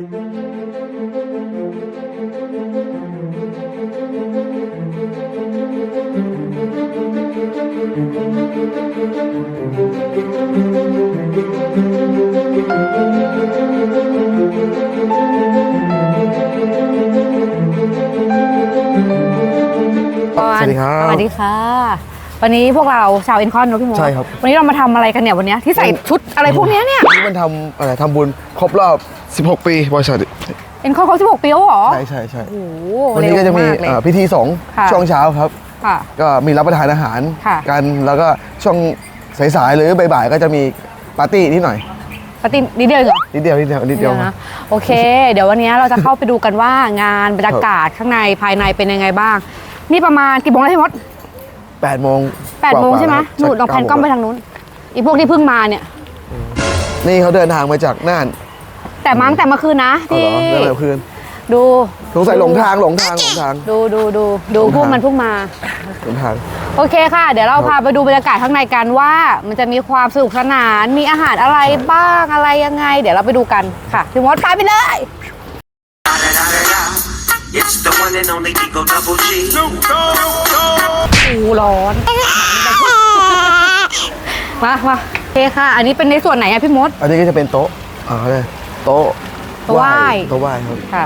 สวั วันนี้พวกเราชาวเอ็นคอนเนอะพี่โมใช่ครับ วันนี้เรามาทำอะไรกันเนี่ยวันเนี้ยที่ใส่ชุดอะไรพวกเนี้ยเนี่ยวันนี้มันทำอะไรทำบุญครบรอบ 16 ปีบริษัทเอ็นคอนเขา16ปีแล้วเหรอ ใช่ใช่ใช่โอ้โหวันนี้ก็จะมีเร็วากเลย เอ่อพิธีสงฆ์ค่ะ ช่วงเช้าครับ ค่ะ ก็มีรับประทานอาหารค่ะ กันแล้วก็ช่วงสายๆหรือบ่ายๆก็จะมีปาร์ตี้นิดหน่อยปฏินิดเดียวเหรอนิดเดียวนิดเดียวนิดเดียว นะโอเค เดี๋ยววันนี้เราจะเข้าไปดูกันว่างานบรรยากาศข้างในภายในเป็นยังไงบ้าง นี่ประมาณกี่โมงแล้วพี่มด แปดโมงแปดโมงกว่าๆใช่ไหมแล้วหนูลองแพนกล้องไปทางนู้นอีพวกที่เพิ่งมาเนี่ย นี่เขาเดินทางมาจากน่านแต่มาตั้งแต่เมื่อคืนนะเอาพี่เหรอเดินมาเพื่อนดูสงสัยหลงทางหลงทางหลงทาง ดูดูดูดูหลงทางพวกมันเพิ่งมา หลงทาง โอเคค่ะ เดี๋ยวเราพาไปดูบรรยากาศข้างในกันว่า มันจะมีความสนุกสนานมีอาหารอะไรบ้างอะไรยังไง เดี๋ยวเราไปดูกันค่ะพี่มดไปไปเลย It's the one and only Eagle Double G. อูร้อน มามาโอเคค่ะ อันนี้เป็นในส่วนไหนอะพี่มด อันนี้ก็จะเป็นโต๊ะอ่าเขาเรียกโต๊ะโต๊ะไหว้ โต๊ะไหว้ครับค่ะ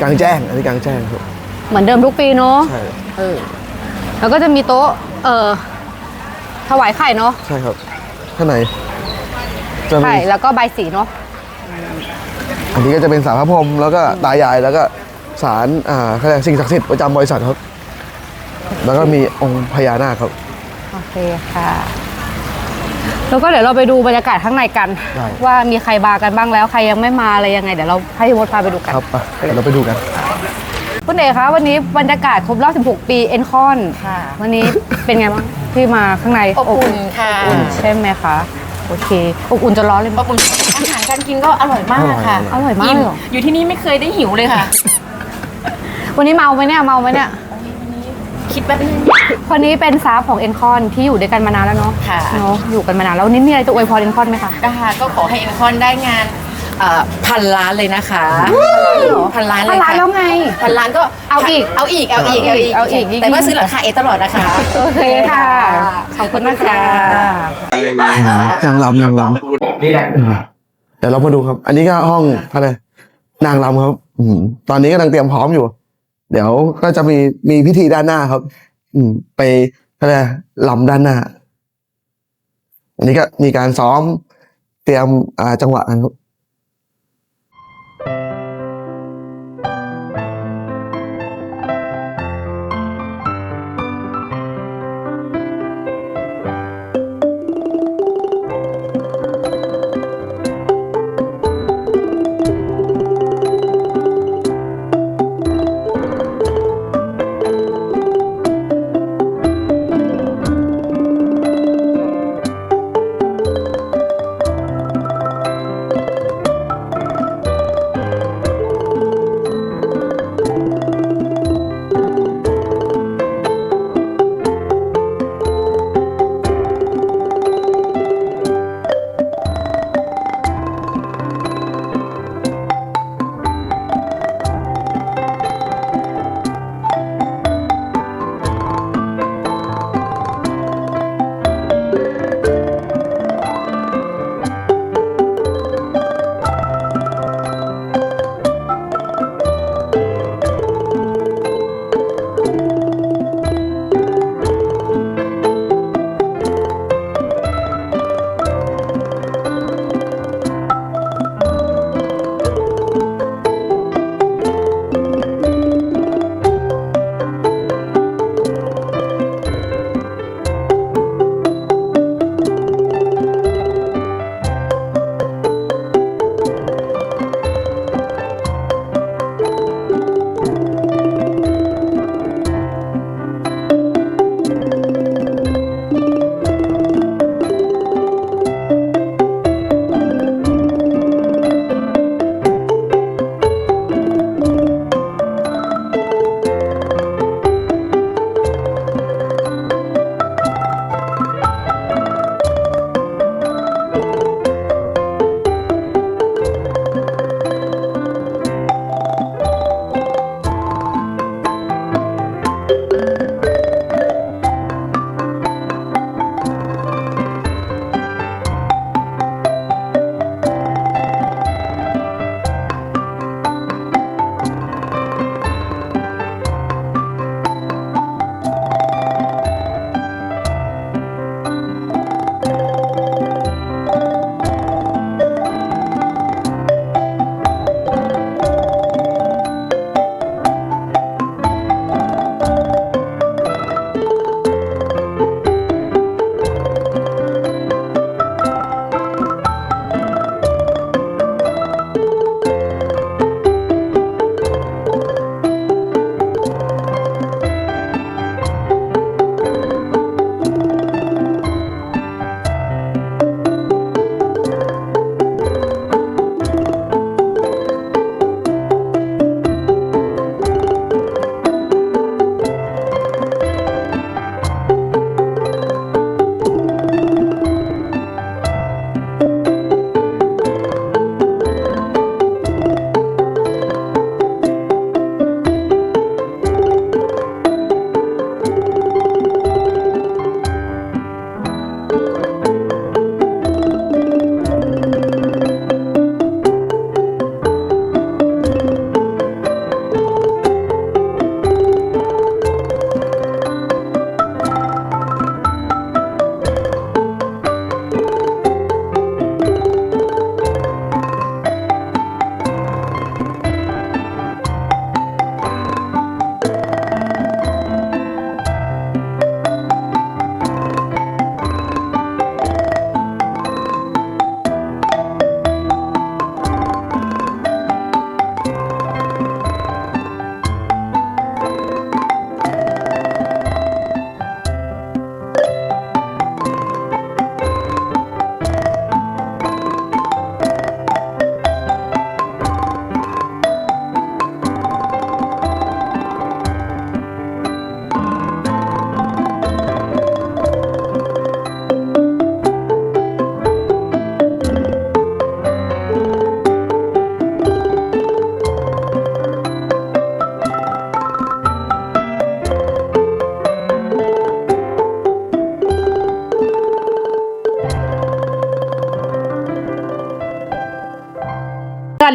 กลางแจ้ง อันนี้กลางแจ้งครับเหมือนเดิมทุกปีเนาะใช่เออแล้วก็จะมีโต๊ะ เออถวายไข่เนาะ ใช่ครับข้างในจะมีไข่แล้วก็ใบายสีเนาะ อันนี้ก็จะเป็นสารพระพรหมแล้วก็ตายายแล้วก็ สารอ่าเขาเรียกสิ่งศักดิ์สิทธิ์ประจำบริษัทครับ แล้วก็มีองค์พญานาคครับ โอเคค่ะ แล้วก็เดี๋ยวเราไปดูบรรยากาศข้างในกัน ได้ ว่ามีใครมากันบ้างแล้วใครยังไม่มาอะไรยังไงเดี๋ยวเราให้พี่มดพาไปดูกัน ครับไปเดี๋ยวเราไปดูกัน คุณเอกคะวันนี้บรรยากาศครบรอบ 16 ปีเอ็นคอนค่ะ วันนี้ เป็นไงบ้างที่มาข้างในอบอุ่นค่ะอบอุ่นใช่ไหมคะ โอเคอบอุ่นจนร้อนเลยอมั้ยบอุ่นอาหารการกินก็อร่อยมากค่ะอร่อยมากมเหรอ อยู่ที่นี่ไม่เคยได้หิวเลยค่ะ วันนี้เมาไหมเนี่ยเมาไหมเนี่ยคิดแป๊บนึงคนนี้เป็นซาฟของเอ็นคอนที่อยู่ด้วยกันมานานแล้วเนาะค่ะ เนาะอยู่กันมานานแล้ววันนี้มีอะไรจะอวยพรเอ็นคอนไหมคะก็ค่ะก็ขอให้เอ็นคอนได้งานเอ่อพันล้านเลยนะคะพันล้านเลยพันล้านค่ะแล้วไงพันล้านก็เอาอีกเอาอีกเอาอีกเอาอีกเอาอีก แต่ว่าซื้อหลังคาเอตลอดนะคะโอเคค่ะขอบคุณมากค่ะนางรำนางรำนี่แหละเดี๋ยวเรามาดูครับ อันนี้ก็ห้องอะไรนางรำครับอืมตอนนี้กำลังเตรียมพร้อมอยู่ เดี๋ยวก็จะมีมีพิธีด้านหน้าครับ อืม ไปอะไรลำด้านหน้า อันนี้ก็มีการซ้อมเตรียมอ่าจังหวะกันครับ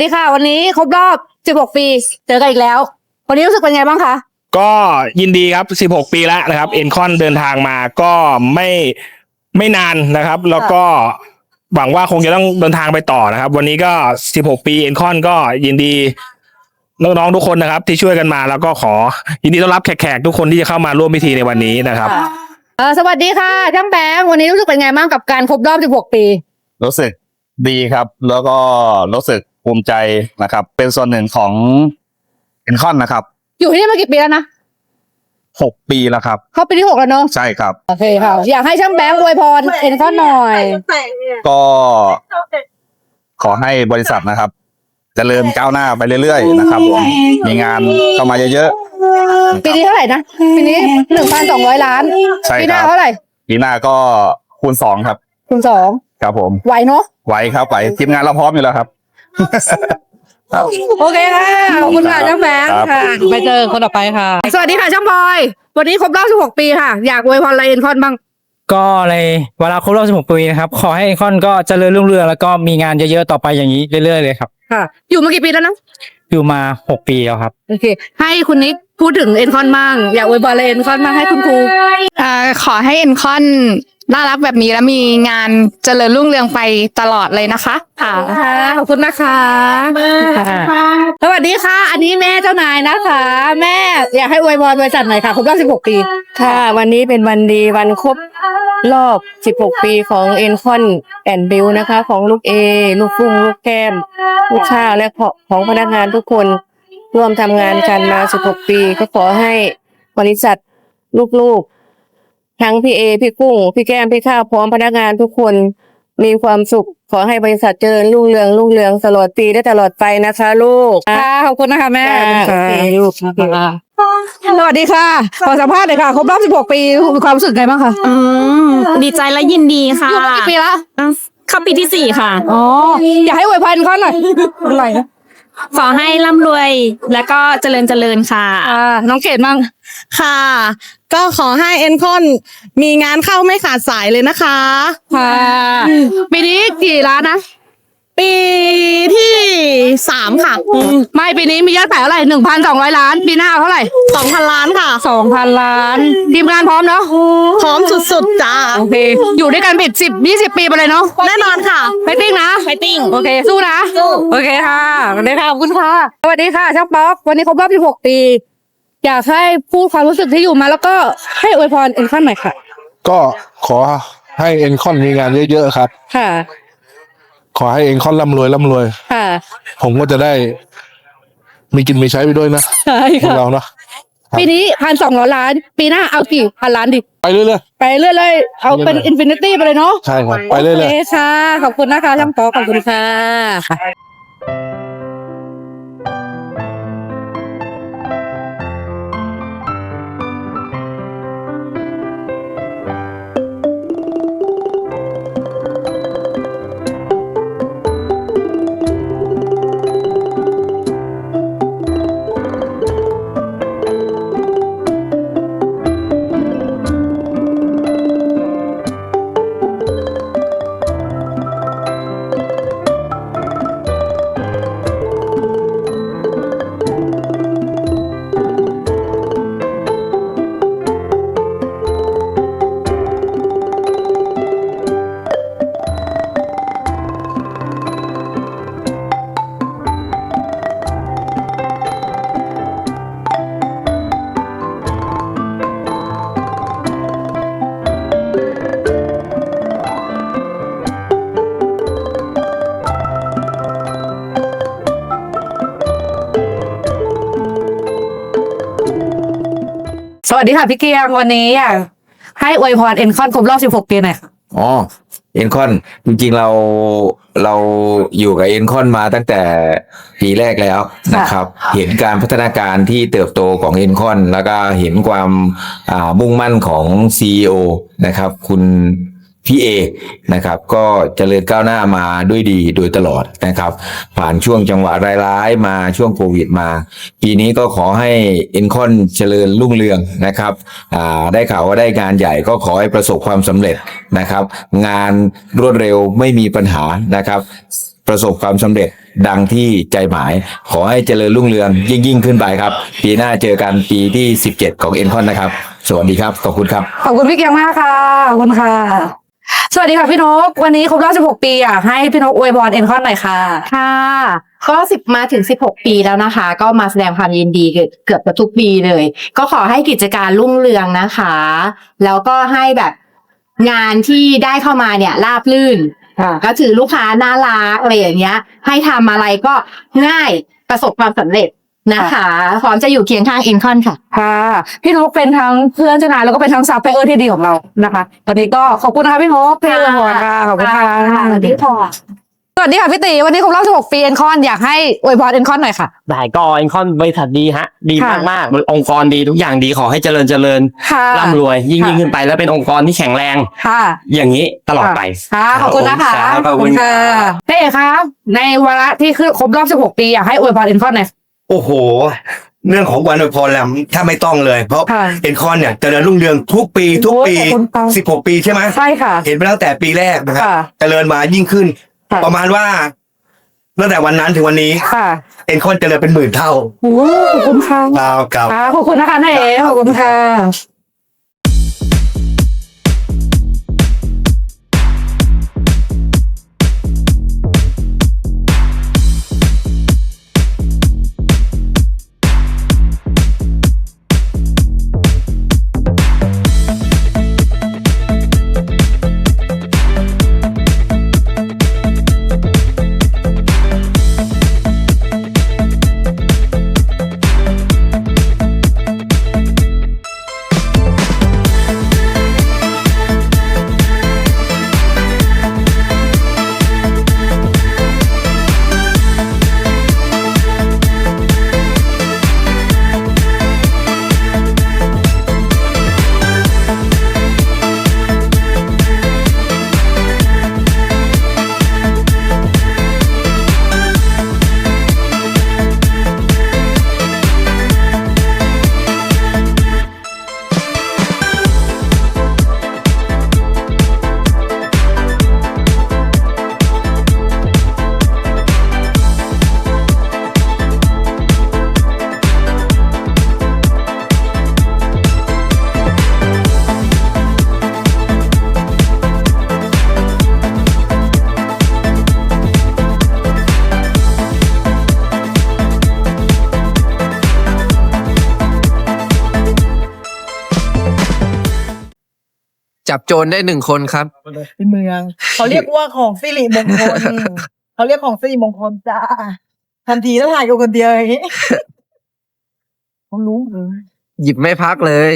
ดีค่ะ วันนี้ครบรอบ 16 ปี เจอกันอีกแล้ว วันนี้รู้สึกเป็นไงบ้างคะ ก็ยินดีครับ 16 ปีแล้วนะครับ เอ็นคอนเดินทางมาก็ไม่ไม่นานนะครับ แล้วก็หวังว่าคงจะต้องเดินทางไปต่อนะครับ วันนี้ก็ 16 ปีเอ็นคอนก็ยินดีน้องๆทุกคนนะครับ ที่ช่วยกันมาแล้วก็ขอ ยินดีต้อนรับแขกๆทุกคนที่จะเข้ามาร่วมพิธีในวันนี้นะครับเออสวัสดีค่ะช่างแบงค์วันนี้รู้สึกเป็นไงบ้างกับการครบรอบ 16 ปี รู้สึกดีครับ แล้วก็รู้สึก ภูมิใจนะครับ เป็นส่วนหนึ่งของเอ็นคอนนะครับอยู่ที่นี่มากี่ปีแล้วนะหกปีแล้วครับ เข้าปีที่6แล้วเนาะใช่ครับ โอเคค่ะ อยากให้ช่างแบงค์อวยพรเอ็นข้อหน่อย ก็ขอให้บริษัทนะครับจเจริญก้าวหน้าไปเรื่อยๆนะครับผมมีงานเข้ามาเยอะปีนี้เท่าไหร่นะ ปีนี้1,200ล้านใช่ปีหน้าครับเท่าไหร่ๆปีหน้าก็คูณสองครับ คุณสองครับผม ไหวเนาะไหวครับไหวทีมงานเราพร้อมอยู่แล้วครับ โอเคค่ะขอบคุณค่ะช่างแบงค์ครับค่ะ ไปเจอคนต่อไปค่ะ สวัสดีค่ะช่างบอย วันนี้ครบรอบ 16 ปีค่ะ อยากอวยพรอะไรเอ็นคอนบ้าง ก็ในเวลาครบรอบ 16 ปีนะครับ ขอให้เอ็นคอนก็เจริญรุ่งเรืองแล้วก็มีงานเยอะๆต่อไปอย่างนี้เรื่อยๆเลยครับ ค่ะ อยู่มากี่ปีแล้วนะ อยู่มา 6 ปีแล้วครับ โอเค ให้คุณนิก พูดถึงเอ็นคอนบ้างอยากอวยพรอะไรเอ็นคอนบ้างให้คุณครูเอ่อขอให้เอ็นคอนน่ารักแบบนี้แล้วมีงานเจริญรุ่งเรืองไปตลอดเลยนะคะค่ะค่ะขอบคุณนะคะสวัสดีค่ะ อันนี้แม่เจ้านายนะคะ แม่อยากให้อวยพรบริษัทหน่อยค่ะครบรอบ16 ปีค่ะ วันนี้เป็นวันดีวันครบรอบ 16 ปีของ e n c o n and b i l นะคะ ของลูกเอ ลูกฟุ้งลูกแก้ม ลูกข้าวและของพนักงานทุกคน ร่วมทำงานกันมา 16 ปี ก็ขอให้บริษัทลูกๆ ทั้งพี่เอ พี่กุ้ง พี่แก้ม พี่ข้าว พร้อมพนักงานทุกคนมีความสุข ขอให้บริษัทเจริญรุ่งเรืองรุ่งเรืองตลอดปีและตลอดไปนะคะ ลูกค่ะขอบคุณนะคะแม่โอเคลูกสวัสดีค่ะ ขอสัมภาษณ์หน่อยค่ะ ครบรอบ 16 ปีมีความรู้สึกไงบ้างคะอืมดีใจและยินดีค่ะอยู่มากี่ปีละอะเข้าปีที่สี่ค่ะ อ๋อ อยากให้อวยพรเขาหน่อยอะไรนะ ขอให้ร่ำรวยและก็เจริญเจริญค่ะ อ่าน้องเกดมั่งค่ะ ก็ขอให้เอ็นคอนมีงานเข้าไม่ขาดสายเลยนะคะค่ะปีนี้กี่ล้านนะ ปีที่สามค่ะไม่ปีนี้มียอดขายเท่าไหร่หนึ่งพันสองร้อยล้านปีหน้าเอาเท่าไหร่สองพันล้านค่ะสองพันล้านทีมงานพร้อมเนาะพร้อมสุดๆจ้าโอเค อยู่ด้วยกันปิดสิบยี่สิบปีไปเลยเนาะแน่นอนค่ะไฟติ้งนะไฟติ้งโอเคสู้นะโอเคค่ะสวัสดีค่ะขอบคุณค่ะสวัสดีค่ะช่างป๊อกวันนี้ครบรอบ16ปี อยากให้พูดความรู้สึกที่อยู่มา แล้วก็ให้อวยพรเอ็นขั้นหน่อยค่ะ ก็ขอให้เอ็นคอนมีงานเยอะๆครับ ค่ะ ขอให้เอ็นคอนร่ำรวยร่ำรวย ค่ะ ผมก็จะได้ มีกินมีใช้ไปด้วยนะใช่พวกค่ะ เราเนาะปีนี้พันสองร้อยล้าน ปีหน้าเอากี่พันล้านดิ ไปเรื่อยไปเรื่อยเลยๆเอาเป็นเรื่อยๆอินฟินิตี้ไปเลยเนาะๆใช่ครับ ไปเรื่โออยเคๆค่ะขอบคุณนะคะช่างป๊อกขอบคุณค่ะ วัสดีค่ะพี่เกียงวันนี้อยากให้อวยพรเอ็นคอนครบรอบ 16 ปีหน่อยค่ะอ๋อเอ็นคอนจริงๆเราเราอยู่กับเอ็นคอนมาตั้งแต่ปีแรกแล้วนะครับ เห็นการพัฒนาการที่เติบโตของเอ็นคอนแล้วก็เห็นความอ่ามุ่งมั่นของ CEO นะครับ คุณ พี่เอนะครับก็เจริญก้าวหน้ามาด้วยดีโดยตลอดนะครับ ผ่านช่วงจังหวะร้ายๆ มาช่วงโควิดมา ปีนี้ก็ขอให้เอ็นคอนเจริญรุ่งเรืองนะครับอ่าได้ข่าวว่าได้งานใหญ่ก็ขอให้ประสบความสำเร็จนะครับ งานรวดเร็วไม่มีปัญหานะครับ ประสบความสำเร็จดังที่ใจหมาย ขอให้เจริญรุ่งเรืองยิ่งยิ่งขึ้นไปครับ ปีหน้าเจอกันปีที่ 17 ของเอ็นคอนนะครับ สวัสดีครับ ขอบคุณครับ ขอบคุณพี่เกียงมากค่ะ ขอบคุณค่ะ สวัสดีค่ะพี่นก วันนี้ครบรอบ16 ปีอยากให้พี่นกอวยพรเอ็นคอนหน่อยค่ะ ค่ะก็สิบมาถึง 16 ปีแล้วนะคะ ก็มาแสดงความยินดีเกือบเกือบจะทุกปีเลย ก็ขอให้กิจการรุ่งเรืองนะคะ แล้วก็ให้แบบงานที่ได้เข้ามาเนี่ยราบลื่นค่ะก็ถือลูกค้าน่ารักอะไรอย่างเงี้ย ให้ทำอะไรก็ง่ายประสบความสำเร็จ นะคะ พร้อมจะอยู่เคียงข้างเอ็นคอนค่ะ ค่ะ พี่นกเป็นทั้งเพื่อนเจ้านายแล้วก็เป็นทั้งซัพพลายเออร์ที่ดีของเรานะคะวันนี้ก็ขอบคุณนะคะพี่นกพี่อวยพรค่ะขอบคุณค่ะสวัสดีค่ะสวัสดีค่ะพี่ตีวันนี้ครบรอบ 16 ปีเอ็นคอนอยากให้อวยพรเอ็นคอนหน่อยค่ะ ได้ก็เอ็นคอนบริษัทดีฮะ ดีค่ะมากๆองค์กรดีทุกอย่างดีขอให้เจริญเจริญค่ะร่ำรวยยิ่งค่ะยิ่งขึ้นไปแล้วเป็นองค์กรที่แข็งแรงค่ะ อย่างนี้ตลอดไปค่ะขอบคุณนะคะรับขอบคุณครับพี่เอกคะในวาระที่คือครบรอบ 16 ปีอยากให้อวยพรเอ็นคอนหน่อย โอ้โห เรื่องของวันอวยพรแล้วถ้าไม่ต้องเลย เพราะค่ะเอ็นคอนเนี่ยเจริญรุ่งเรืองทุกปีทุกปี โอ้ยขอบคุณค่ะสิบหกปีใช่ไหมใช่ค่ะ เห็นไปตั้งแต่ปีแรกนะครับค่ะเจริญมายิ่งขึ้น ค่ะ ประมาณว่าตั้งแต่วันนั้นถึงวันนี้ค่ะเอ็นคอนเจริญเป็นหมื่นเท่าโอ้ขอบคุณค่ะครับครับ ค่ะขอบคุณนะคะนายเอขอบคุณค่ะ จับโจรได้หนึ่งคนครับที่เมือง เขาเรียกว่าของสิริมงคลเขาเรียกของสิริมงคลจ้าทันทีถ้าถ่ายกับคนเดียวอย่างนี้เขารู้เลย หยิบไม่พักเลย